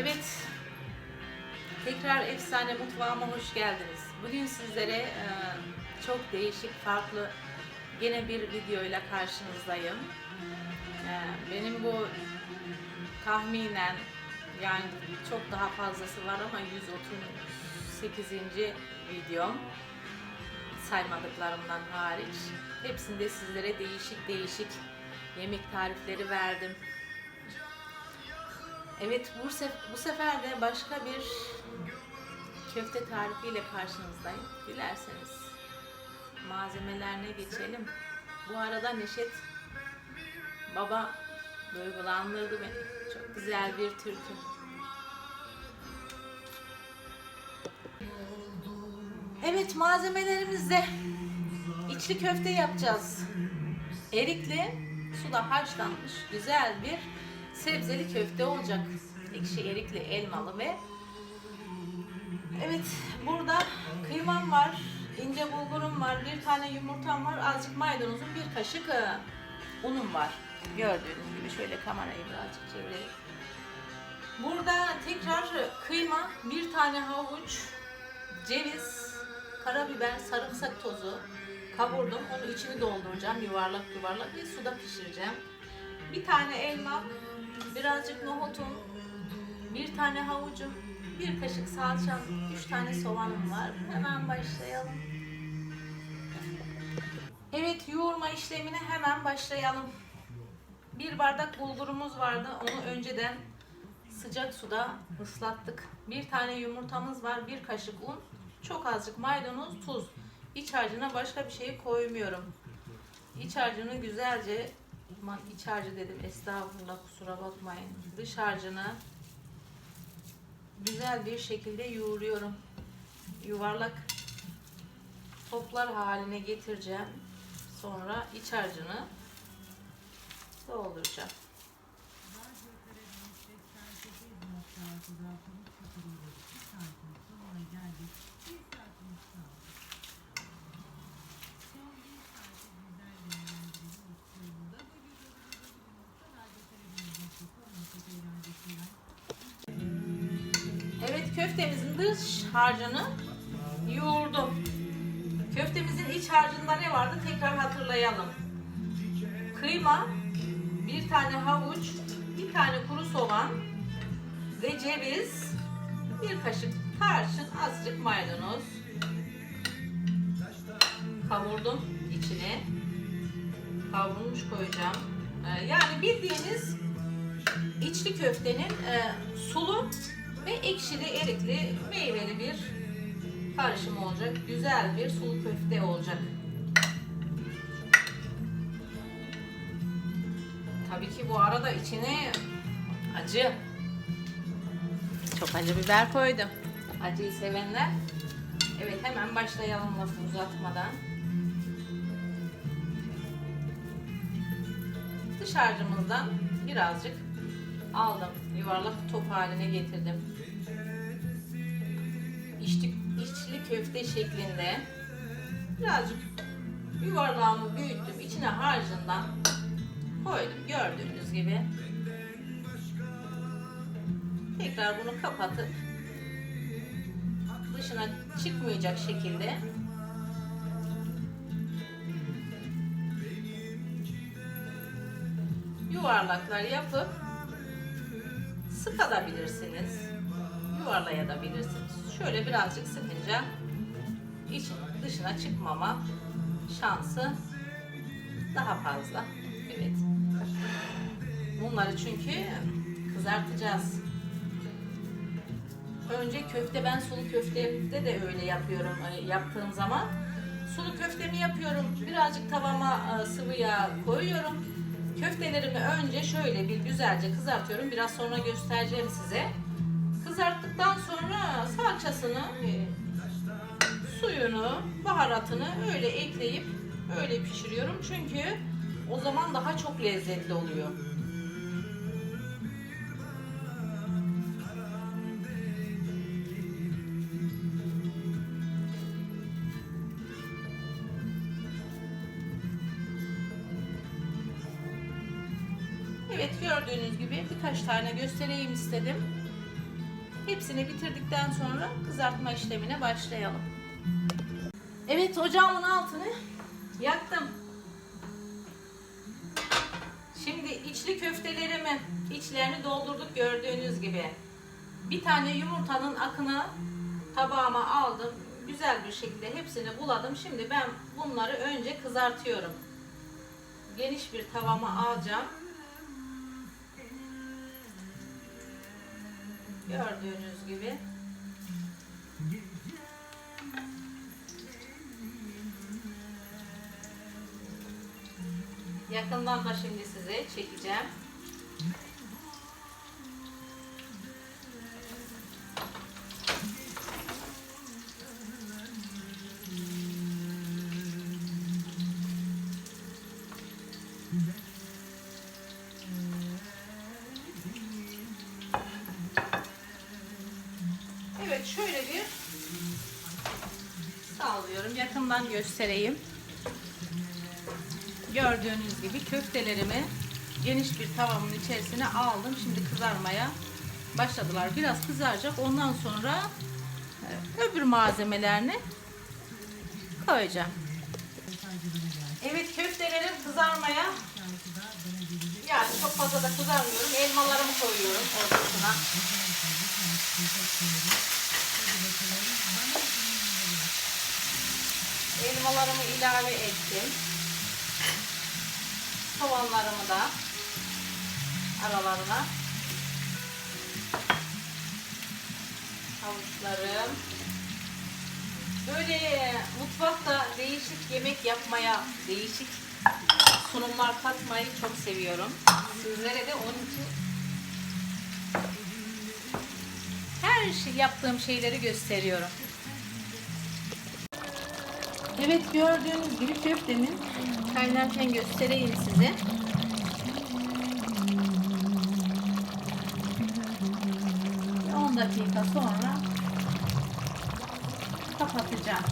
Evet, tekrar efsane mutfağıma hoş geldiniz. Bugün sizlere e, çok değişik, farklı yine bir videoyla karşınızdayım. E, benim bu tahminen yani çok daha fazlası var ama 138. videom saymadıklarımdan hariç. Hepsinde sizlere değişik değişik yemek tarifleri verdim. Evet bu, sef- bu sefer de başka bir köfte tarifiyle karşınızdayım. Dilerseniz malzemelerine geçelim. Bu arada Neşet baba duygulandırdı beni. Çok güzel bir türkü. Evet malzemelerimizde içli köfte yapacağız. Erikli suda haşlanmış güzel bir sebzeli köfte olacak. Ekşi erikli elmalı ve Evet burada kıymam var, ince bulgurum var, bir tane yumurtam var, azıcık maydanozum, bir kaşık e, unum var. Gördüğünüz gibi şöyle kamerayı birazcık çevireyim. Burada tekrar kıyma, bir tane havuç, ceviz, karabiber, sarımsak tozu kavurdum. Onu içini dolduracağım yuvarlak yuvarlak ve suda pişireceğim. Bir tane elma, birazcık nohutum, bir tane havucum, bir kaşık salçam, üç tane soğanım var. Hemen başlayalım. Evet yoğurma işlemine hemen başlayalım. Bir bardak bulgurumuz vardı. Onu önceden sıcak suda ıslattık. Bir tane yumurtamız var. Bir kaşık un. Çok azıcık maydanoz, tuz. İç harcına başka bir şey koymuyorum. İç harcını güzelce aman iç harcı dedim estağfurullah kusura bakmayın. Dış harcını güzel bir şekilde yoğuruyorum. Yuvarlak toplar haline getireceğim. Sonra iç harcını dolduracağım. Köftemizin dış harcını yoğurdum. Köftemizin iç harcında ne vardı tekrar hatırlayalım. Kıyma, bir tane havuç, bir tane kuru soğan ve ceviz, bir kaşık tarçın, azıcık maydanoz. Kavurdum içine. Kavrulmuş koyacağım. Ee, Yani bildiğiniz içli köftenin e, sulu ve ekşili, erikli, meyveli bir karışım olacak. Güzel bir sulu köfte olacak. Tabii ki bu arada içine acı. Çok acı biber koydum. Acıyı sevenler. Evet hemen başlayalım lafı uzatmadan. Dış harcımızdan birazcık aldım. Yuvarlak top haline getirdim. İçli, içli köfte şeklinde birazcık yuvarlağımı büyüttüm. İçine harcından koydum. Gördüğünüz gibi. Tekrar bunu kapatıp dışına çıkmayacak şekilde yuvarlaklar yapıp sıkabilirsiniz. Yuvarlayabilirsiniz. Şöyle birazcık sıkınca için dışına çıkmama şansı daha fazla. Evet. Bunları çünkü kızartacağız. Önce köfte ben sulu köftede de öyle yapıyorum e, yaptığım zaman. Sulu köftemi yapıyorum. Birazcık tavama e, sıvı yağ koyuyorum. Köftelerimi önce şöyle bir güzelce kızartıyorum. Biraz sonra göstereceğim size. Kızarttıktan sonra salçasını, suyunu, baharatını öyle ekleyip öyle pişiriyorum. Çünkü o zaman daha çok lezzetli oluyor. Gördüğünüz gibi birkaç tane göstereyim istedim. Hepsini bitirdikten sonra kızartma işlemine başlayalım. Evet ocağımın altını yaktım. Şimdi içli köftelerimi içlerini doldurduk gördüğünüz gibi. Bir tane yumurtanın akını tabağıma aldım. Güzel bir şekilde hepsini buladım. Şimdi ben bunları önce kızartıyorum. Geniş bir tavama alacağım. Gördüğünüz gibi. Yakından da şimdi size çekeceğim. Evet şöyle bir sallıyorum. Yakından göstereyim. Gördüğünüz gibi köftelerimi geniş bir tavamın içerisine aldım. Şimdi kızarmaya başladılar. Biraz kızaracak. Ondan sonra e, öbür malzemelerini koyacağım. Evet köftelerim kızarmaya yani çok fazla da kızarmıyorum. Elmalarımı koyuyorum ortasına. Elmalarımı ilave ettim. Soğanlarımı da aralarına. Havuçlarım. Böyle mutfakta değişik yemek yapmaya, değişik sunumlar katmayı çok seviyorum. Sizlere de onun için her şey yaptığım şeyleri gösteriyorum. Evet gördüğünüz gibi köftemin kaynarken göstereyim size. Bir 10 dakika sonra kapatacağım.